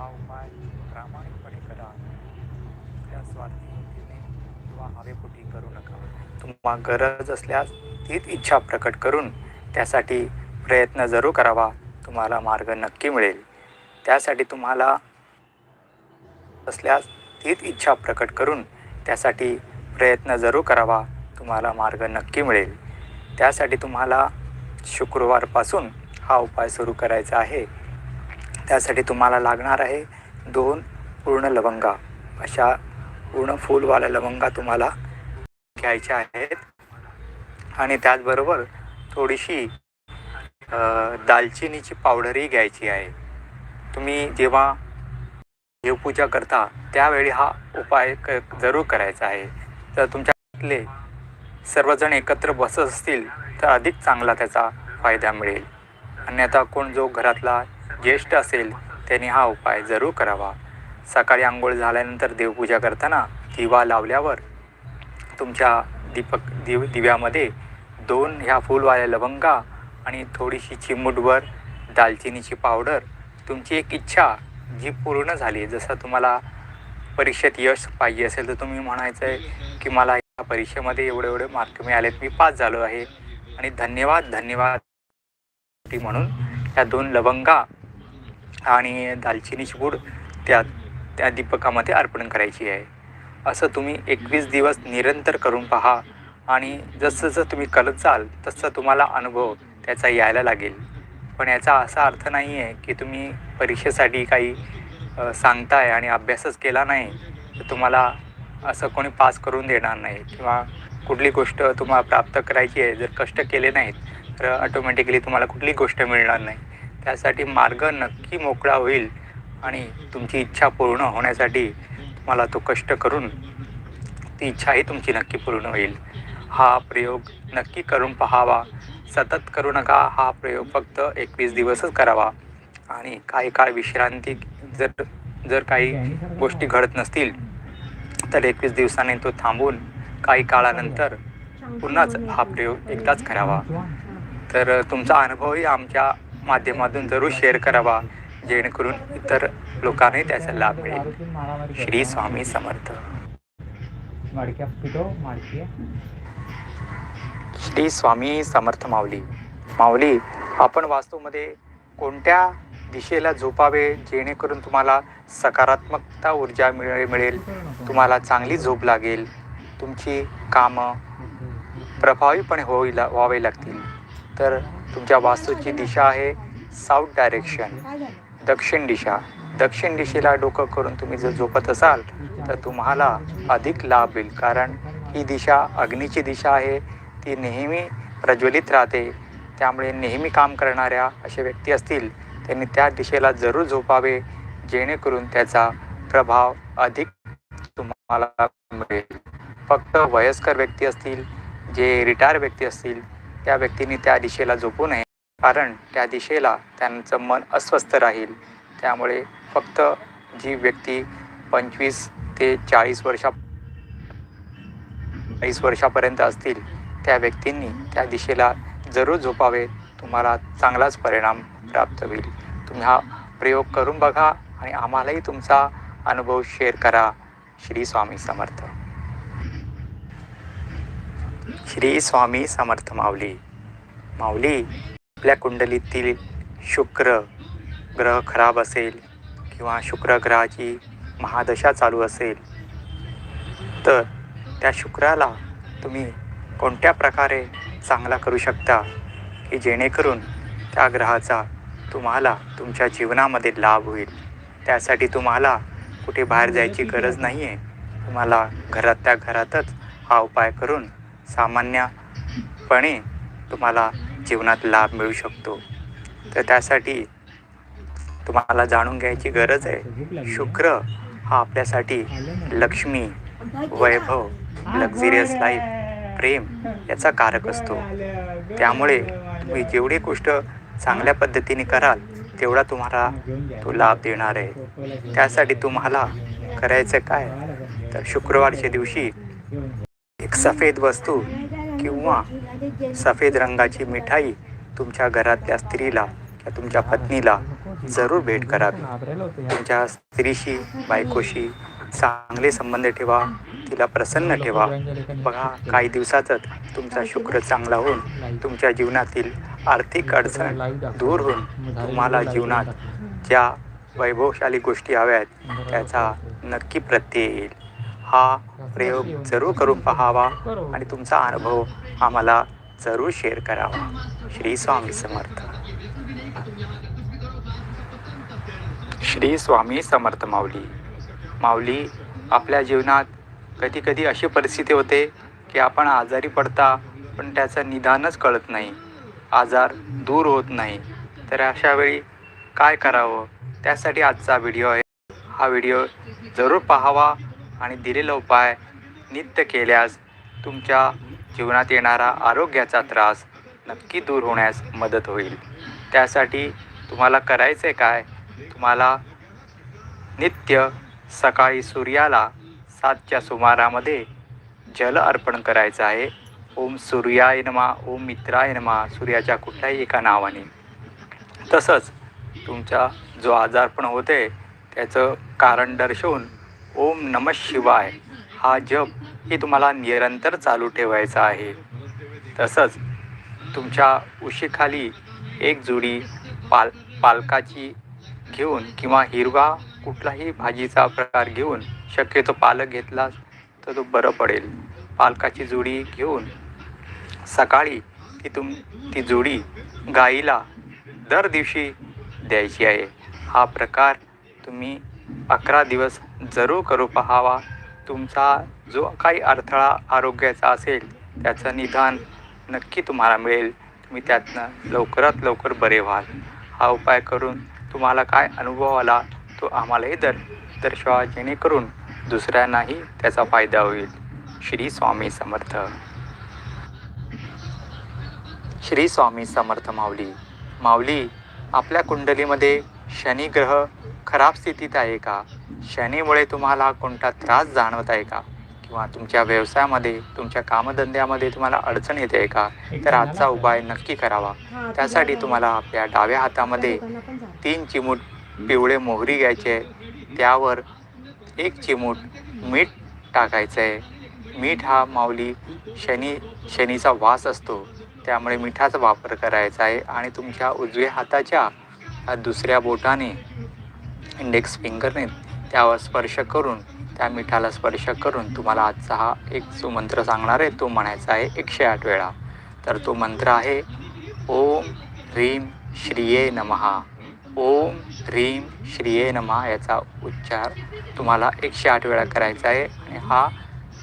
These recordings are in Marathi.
हा उपाय प्रामाणिकपणे करा. त्या स्वार्थी किंवा हवेपोटी करू नका. तुम्हाला गरज असल्यास तीच इच्छा प्रकट करून त्यासाठी प्रयत्न जरूर करावा. तुम्हाला मार्ग नक्की मिळेल. त्यासाठी तुम्हाला असल्यास तीच इच्छा प्रकट करून त्यासाठी प्रयत्न जरूर करावा. तुम्हाला मार्ग नक्की मिळेल. त्यासाठी तुम्हाला शुक्रवारपासून हा उपाय सुरू करायचा आहे. त्यासाठी तुम्हाला लागणार आहे दोन पूर्ण लवंगा. अशा पूर्ण फुलवाल्या लवंगा तुम्हाला घ्यायच्या आहेत. आणि त्याचबरोबर थोडीशी दालचिनीची पावडरही घ्यायची आहे. तुम्ही जेव्हा देवपूजा करता त्यावेळी हा उपाय क जरूर करायचा आहे. जर तुमच्यातले सर्वजण एकत्र बसत असतील तर अधिक चांगला त्याचा फायदा मिळेल. अन्यथा कोण जो घरातला ज्येष्ठ असेल त्यांनी हा उपाय जरूर करावा. सकाळी आंघोळ झाल्यानंतर देवपूजा करताना दिवा लावल्यावर तुमच्या दीपक दिव दिव्यामध्ये दोन ह्या फुलवाल्या लवंगा आणि थोडीशी चिमूटभर दालचिनीची पावडर. तुमची एक इच्छा जी पूर्ण झाली जसं तुम्हाला परीक्षेत यश पाहिजे असेल तर तुम्ही म्हणायचं आहे की मला या परीक्षेमध्ये एवढे एवढे मार्क मिळालेत मी पास झालो आहे. आणि धन्यवाद धन्यवाद म्हणून या दोन लवंगा आणि दालचिनीची पूड त्या त्या दीपकामध्ये अर्पण करायची आहे. असं तुम्ही एकवीस दिवस निरंतर करून पहा आणि जसं जसं तुम्ही करत जाल तसं तुम्हाला अनुभव त्याचा यायला लागेल. पण याचा असा अर्थ नाही आहे की तुम्ही परीक्षेसाठी काही सांगताय आणि अभ्यासच केला नाही तर तुम्हाला असं कोणी पास करून देणार नाही किंवा कुठली गोष्ट तुम्हाला प्राप्त करायची आहे जर कष्ट केले नाहीत तर ऑटोमॅटिकली तुम्हाला कुठली गोष्ट मिळणार नाही. त्यासाठी मार्ग नक्की मोकळा होईल आणि तुमची इच्छा पूर्ण होण्यासाठी तुम्हाला तो कष्ट करून ती इच्छाही तुमची नक्की पूर्ण होईल. हा प्रयोग नक्की करून पहावा. सतत करू नका. हा प्रयोग फक्त एकवीस दिवसच करावा. आणि काही काळ विश्रांती जर जर काही गोष्टी घडत नसतील तर एकवीस दिवसाने तो थांबून काही काळानंतर पुन्हाच हा प्रयोग एकदाच करावा. तर तुमचा अनुभवही आमच्या माध्यमातून जरूर शेअर करावा जेणेकरून इतर लोकांनाही त्याचा लाभ मिळेल. श्री स्वामी समर्थ. श्री स्वामी समर्थ माऊली. माऊली आपण वास्तूमध्ये कोणत्या दिशेला झोपावे जेणेकरून तुम्हाला सकारात्मकता ऊर्जा मिळे मिळेल? तुम्हाला चांगली झोप लागेल. तुमची कामं प्रभावीपणे होईल व्हावे लागतील. तर तुमच्या वास्तूची दिशा आहे साऊथ डायरेक्शन दक्षिण दिशा. दक्षिण दिशेला डोकं करून तुम्ही जर झोपत असाल तर तुम्हाला अधिक लाभ होईल. कारण ही दिशा अग्नीची दिशा आहे. ती नेहमी प्रज्वलित राहते. त्यामुळे नेहमी काम करणाऱ्या अशा व्यक्ती असतील त्यांनी त्या दिशेला जरूर झोपावे. जेणेकरून त्याचा प्रभाव अधिक तुम्हाला मिळेल. फक्त वयस्कर व्यक्ती असतील जे रिटायर व्यक्ती असतील त्या व्यक्तींनी त्या दिशेला झोपू नये. कारण त्या दिशेला त्यांचं मन अस्वस्थ राहील. त्यामुळे फक्त जी व्यक्ती पंचवीस ते चाळीस वर्षा चाळीस वर्षापर्यंत असतील त्या व्यक्तींनी त्या दिशेला जरूर झोपावे. तुम्हाला चांगलाच परिणाम प्राप्त होईल. तुम्ही हा प्रयोग करून बघा आणि आम्हालाही तुमचा अनुभव शेअर करा. श्री स्वामी समर्थ. श्री स्वामी समर्थ माऊली. माऊली आपल्या कुंडलीतील शुक्र ग्रह खराब असेल किंवा शुक्र ग्रहाची महादशा चालू असेल तर त्या शुक्राला तुम्ही कोणत्या प्रकारे चांगला करू शकता की जेणेकरून त्या ग्रहाचा तुम्हाला तुमच्या जीवनामध्ये लाभ होईल? त्यासाठी तुम्हाला कुठे बाहेर जायची गरज नाही आहे तुम्हाला घरात त्या घरातच हा उपाय करून सामान्यपणे तुम्हाला जीवनात लाभ मिळू शकतो. तर त्यासाठी तुम्हाला जाणून घ्यायची गरज आहे. शुक्र हा आपल्यासाठी लक्ष्मी वैभव लक्झरियस लाईफ प्रेम याचा कारक असतो. त्यामुळे तुम्ही जेवढी गोष्ट चांगल्या पद्धतीने कराल तेवढा तुम्हाला तो लाभ देणार आहे. त्यासाठी तुम्हाला करायचं काय? तर शुक्रवारच्या दिवशी एक सफेद वस्तू किंवा सफेद रंगाची मिठाई तुमच्या घरातल्या स्त्रीला किंवा तुमच्या पत्नीला जरूर भेट करावी. तुमच्या स्त्रीशी बायकोशी चांगले संबंध ठेवा तिला प्रसन्न ठेवा. बघा काही दिवसातच तुमचा शुक्र चांगला होऊन तुमच्या जीवनातील आर्थिक अडचण दूर होऊन तुम्हाला जीवनात ज्या वैभवशाली गोष्टी हव्या आहेत त्याचा नक्की प्रत्यय येईल. हा प्रयोग जरूर करून पाहावा आणि तुमचा अनुभव आम्हाला जरूर शेअर करावा. श्री स्वामी समर्थ. श्री स्वामी समर्थ माऊली. माऊली आपल्या जीवनात कधी कधी अशी परिस्थिती होते की आपण आजारी पडता पण त्याचं निदानच कळत नाही. आजार दूर होत नाही. तर अशा वेळी काय करावं? त्यासाठी आजचा व्हिडिओ आहे. हा व्हिडिओ जरूर पाहावा. आणि दिलेला उपाय नित्य केल्यास तुमच्या जीवनात येणारा आरोग्याचा त्रास नक्की दूर होण्यास मदत होईल. त्यासाठी तुम्हाला करायचं आहे काय? तुम्हाला नित्य सकाळी सूर्याला सातच्या सुमारामध्ये जल अर्पण करायचं आहे. ओम सूर्याय नमा ओम मित्राय नमा सूर्याच्या कुठल्याही एका नावाने. तसंच तुमचा जो आजारपण होते त्याचं कारण दर्शवून ओम नम शिवाय. हा जप ही तुम्हाला निरंतर चालू ठेवायचा आहे. तसंच तुमच्या उशीखाली एक जुडी पाल पालकाची घेऊन किंवा हिरवा कुठलाही भाजीचा प्रकार घेऊन शक्यतो पालक घेतलास तर तो बरं पडेल. पालकाची जुडी घेऊन सकाळी ती तुम ती जुडी गाईला दर दिवशी द्यायची आहे. हा प्रकार तुम्ही अकरा दिवस जरूर करू पहावा. तुमचा जो काही अडथळा आरोग्याचा असेल त्याचं निदान नक्की तुम्हाला मिळेल. तुम्ही त्यातनं लवकरात लवकर बरे व्हाल. हा उपाय करून तुम्हाला काय अनुभव आला तो आम्हालाही दर दर्शवा. जेणेकरून दुसऱ्यांनाही त्याचा फायदा होईल. श्री स्वामी समर्थ. श्री स्वामी समर्थ माऊली. माऊली आपल्या कुंडलीमध्ये शनी ग्रह खराब स्थितीत आहे का? शनीमुळे तुम्हाला कोणता त्रास जाणवत आहे का? किंवा तुमच्या व्यवसायामध्ये तुमच्या कामधंद्यामध्ये तुम्हाला अडचण येते आहे का? तर आजचा उपाय नक्की करावा. त्यासाठी तुम्हाला आपल्या डाव्या हातामध्ये तीन चिमूट पिवळे मोहरी घ्यायचे. आहे त्यावर एक चिमूट मीठ टाकायचं आहे मीठ हा माऊली शनी शनीचा वास असतो. त्यामुळे मिठाचा वापर करायचा आहे आणि तुमच्या उजव्या हाताच्या दुसऱ्या बोटाने इंडेक्स फिंगरने त्यावर स्पर्श करून त्या मिठाला स्पर्श करून तुम्हाला आजचा हा एक जो मंत्र सांगणार आहे. तो म्हणायचा आहे एकशे आठ वेळा. तर तो मंत्र आहे ओम ह्रीम श्रिये नमहा ओम ह्रीम श्रिये नमः याचा उच्चार तुम्हाला एकशे आठ वेळा करायचा आहे. आणि हा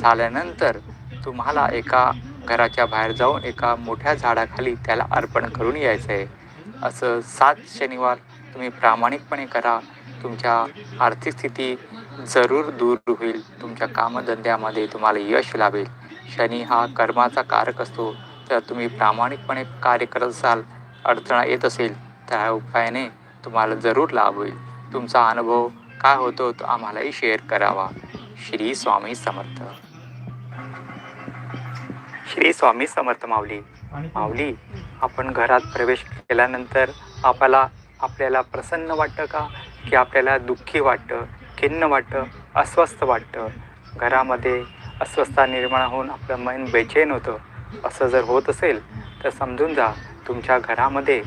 झाल्यानंतर तुम्हाला एका घराच्या बाहेर जाऊन एका मोठ्या झाडाखाली त्याला अर्पण करून यायचं आहे. असं सात शनिवार तुम्ही प्रामाणिकपणे करा. तुमच्या आर्थिक स्थिती जरूर दूर होईल. तुमच्या कामधंद्यामध्ये तुम्हाला यश लाभेल. शनी हा कर्माचा कारक असतो. तर तुम्ही प्रामाणिकपणे कार्य करत असाल अडचणा येत असेल तर ह्या उपायाने तुम्हाला जरूर लाभ होईल. तुमचा अनुभव काय होतो तो आम्हालाही शेअर करावा. श्री स्वामी समर्थ. श्री स्वामी समर्थ माऊली. माऊली आपण घरात प्रवेश केल्यानंतर आपल्याला आपल्याला प्रसन्न वाटतं का? की आपल्याला दुःखी वाटतं खिन्न वाटतं अस्वस्थ वाटतं. घरामध्ये अस्वस्थता निर्माण होऊन आपलं मन बेचैन होतं. असं जर होत असेल तर समजून जा तुमच्या घरामध्ये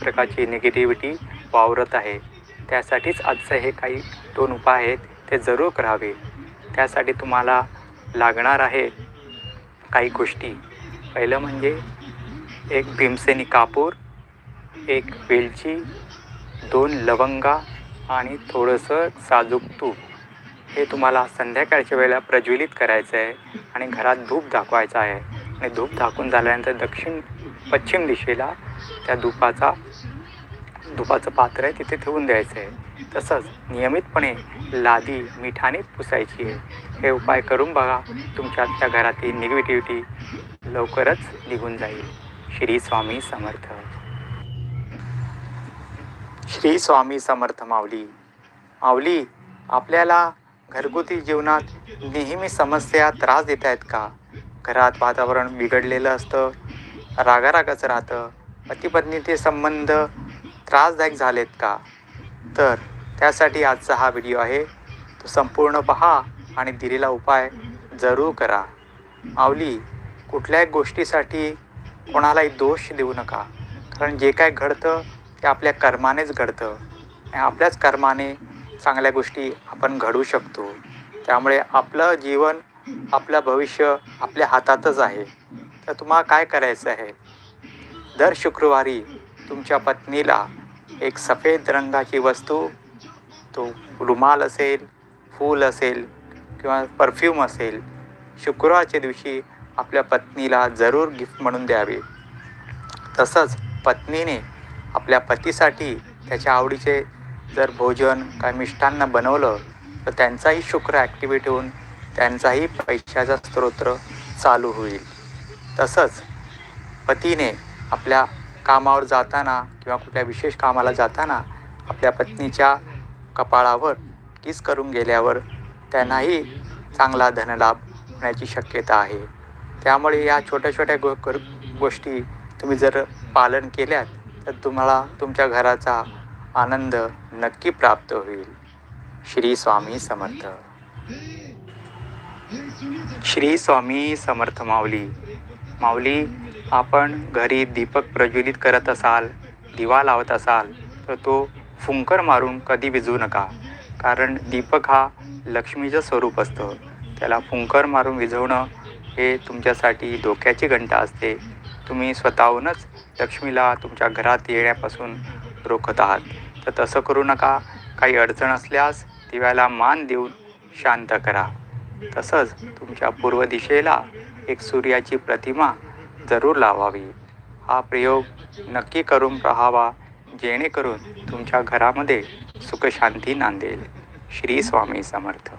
प्रकारची निगेटिव्हिटी वावरत आहे. त्यासाठीच आजचं हे काही दोन उपाय आहेत ते जरूर करावे. त्यासाठी तुम्हाला लागणार आहे काही गोष्टी. पहिलं म्हणजे एक भीमसेनी कापूर एक वेलची दोन लवंगा आणि थोडंसं साजूक तूप. हे तुम्हाला संध्याकाळच्या वेळेला प्रज्वलित करायचं आहे आणि घरात धूप दाखवायचा आहे. आणि धूप दाखवून झाल्यानंतर दक्षिण पश्चिम दिशेला त्या धुपाचा धुपाचं पात्र आहे तिथे ठेवून द्यायचं आहे तसंच नियमितपणे लादी मिठाने पुसायची आहे. हे उपाय करून बघा तुमच्या त्या घरातील निगेटिव्हिटी लवकरच निघून जाईल. श्री स्वामी समर्थ. श्री स्वामी समर्थ माऊली. माऊली आपल्याला घरगुती जीवनात नेहमी समस्या त्रास देत आहेत का? घरात वातावरण बिघडलेलं असतं रागारागाचं राहतं पतीपत्नीचे संबंध त्रासदायक झालेत का? तर त्यासाठी आजचा हा व्हिडिओ आहे. तो संपूर्ण पहा आणि दिलेला उपाय जरूर करा. माऊली कुठल्याही गोष्टीसाठी कोणालाही दोष देऊ नका. कारण जे काय घडतं ते आपल्या कर्मानेच घडतं. आणि आपल्याच कर्माने चांगल्या गोष्टी आपण घडू शकतो. त्यामुळे आपलं जीवन आपलं भविष्य आपल्या हातातच आहे. तर तुम्हाला काय करायचं आहे? दर शुक्रवारी तुमच्या पत्नीला एक सफेद रंगाची वस्तू तो रुमाल असेल फूल असेल किंवा परफ्यूम असेल शुक्रवारच्या दिवशी आपल्या पत्नीला जरूर गिफ्ट म्हणून द्यावे. तसंच पत्नीने आपल्या पतीसाठी त्याच्या आवडीचे जर भोजन काय मिष्टान्न बनवलं तर त्यांचाही शुक्र ॲक्टिवेट होऊन त्यांचाही पैशाचा स्तोत्र चालू होईल. तसंच पतीने आपल्या कामावर जाताना किंवा कुठल्या विशेष कामाला जाताना आपल्या पत्नीच्या कपाळावर किस करून गेल्यावर त्यांनाही चांगला धनलाभ होण्याची शक्यता आहे. त्यामुळे या छोट्या छोट्या गो गोष्टी तुम्ही जर पालन केल्यात तर तुम्हाला तुमच्या घराचा आनंद नक्की प्राप्त होईल. श्री स्वामी समर्थ. श्री स्वामी समर्थ माऊली. माऊली आपण घरी दीपक प्रज्वलित करत असाल दिवा लावत असाल तर तो फुंकर मारून कधी विझू नका. कारण दीपक हा लक्ष्मीचं स्वरूप असतं. त्याला फुंकर मारून विझवणं हे तुमच्यासाठी धोक्याची घंटा असते. तुम्ही स्वतःहूनच लक्ष्मीला तुमच्या घरात येण्यापासून रोखत आहात. तर तसं करू नका. काही अडचण असल्यास दिव्याला मान देऊन शांत करा. तसंच तुमच्या पूर्व दिशेला एक सूर्याची प्रतिमा जरूर लावावी. हा प्रयोग नक्की करून राहावा जेणेकरून तुमच्या घरामध्ये सुखशांती नांदेल. श्री स्वामी समर्थ.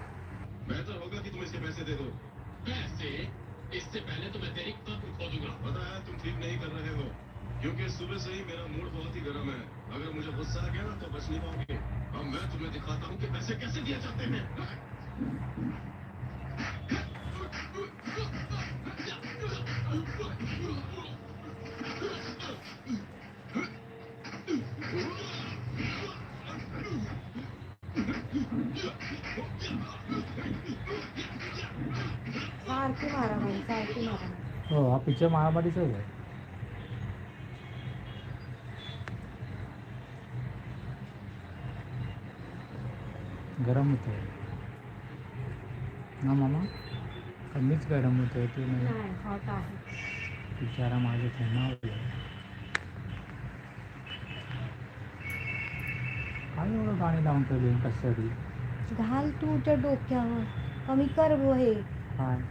क्योंकि सुबह से ही मेरा मूड बहुत ही गर्म है। अगर मुझे गुस्सा आ गया ना तो बच नहीं पाओगे। अब मैं तुम्हें दिखाता हूँ कि पैसे कैसे दिए जाते हैं। सारखी मारामारी सारखी मारामारी हो हा पिक्चर मारामारीचाच आहे गरम होतोय. ना मामा? कमीच गरम होतोय ते नाही. बिचारा माझं थंडावलं काय एवढं गाणी लावून ठेवली कशासाठी? घाल तू त्या डोक्यावर. कमी कर वो हे. काय?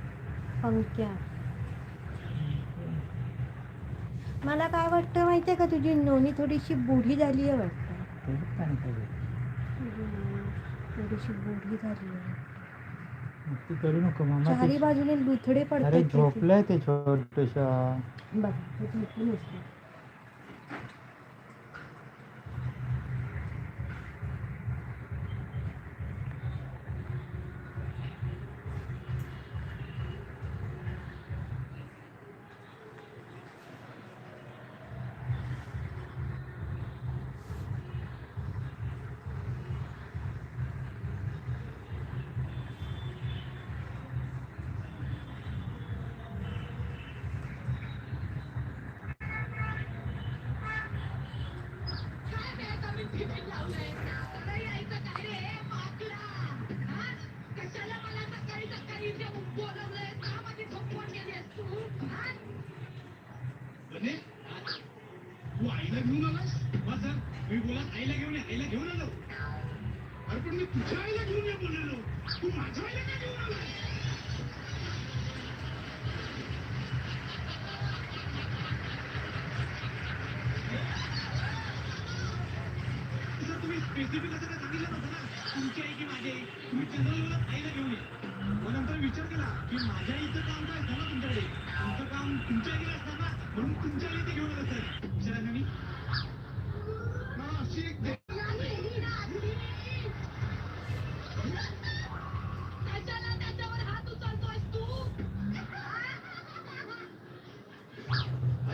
पंक्या मला काय वाटतं माहितीये का तुझी नोनी थोडीशी बुढी झाली आहे वाटतं. थोडीशी बुढी झाली आहे. ती करू नको मामा चारी बाजूने लुथडे अरे पडतात झोपलंय ते छोटशा बघ ते झोपून असते तुमची आई की माझी आई तुम्ही जनरल आईला घेऊन ये मग नंतर विचार केला की माझ्या आईचं काम काय झालं तुमच्याकडे तुमचं काम तुमच्या आईला असतं म्हणून तुमच्या आई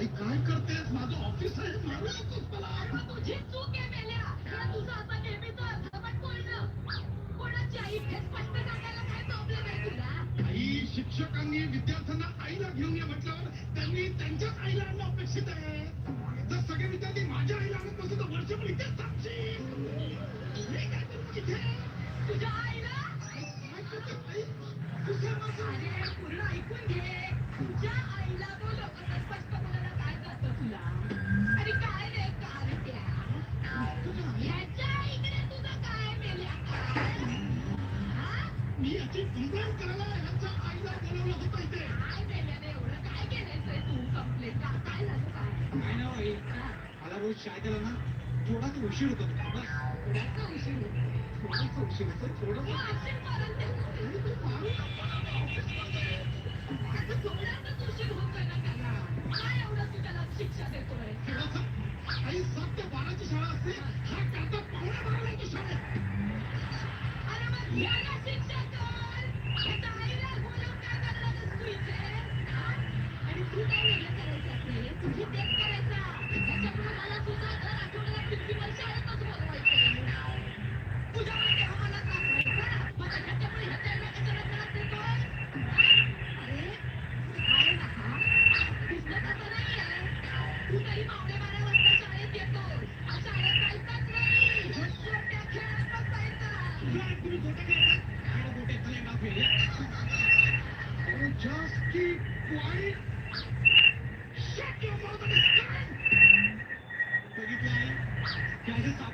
आई काय करतेस माझं ऑफिस वकील साहेब मारू नकोस मला. तुझी चूक आहे मेल्या. तुझं आता नेहमीचं अर्धवट बोलणं. कोणाची आई हे स्पष्ट सांगायला काय प्रॉब्लेम आहे तुला? आई शिक्षकांनी विद्यार्थ्यांना आईला घेऊन ये म्हटल्यावर त्यांनी त्यांच्याच आईला आणणं अपेक्षित आहे. जर सगळे विद्यार्थी माझ्या आईला आणत नसेल तर वर्षभर इथेच. मी काय करू इथे? तुझ्या आईला? आई, काय करते? आई? तुझ्या माझं- अरे पूर्ण ऐकून घे. तुझ्या मला रोज शाळेत ना थोडाच उशीर होतो थोडासा उशीर होतो थोडाच उशीर होतो तू थोडं त्याला. त्याला शिक्षा देतो आई सात ते बाराची शाळा असते हा अरे मग Shut your mouth! Are you playing? Guys, it's up.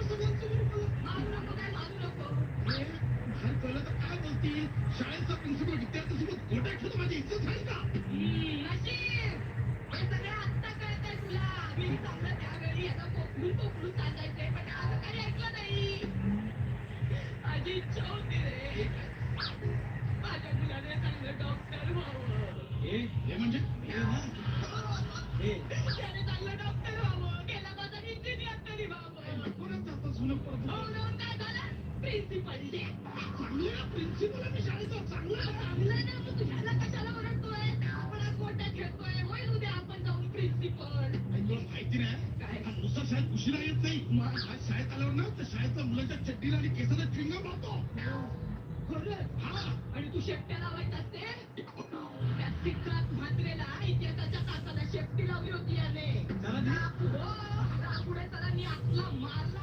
सगळ्यांसमोर मला मारू नको, काय मारू नको. हे बाहेर कळलं तर काय बोलती शाळेचा प्रिन्सिपल विद्यार्थ्यांसोबत गोट्या खेळून माझी इज्जत राहील का ऐकलं नाही. माझी इच्छा होती रे. हे म्हणजे? आपण तुला माहिती नाही काय? शाळेत उशिरा येत नाही. शाळेत आल्यावर ना त्या शाळेतल्या मुलाच्या चड्डीला आणि केसाचा चिंगा मारतो. आणि तू शेपट्या लावायचा असते? त्या चित्रात म्हात्रेला इतिहासाच्या तासाला शेपटी लावली होती याने. पुढे सरांनी आपला मारला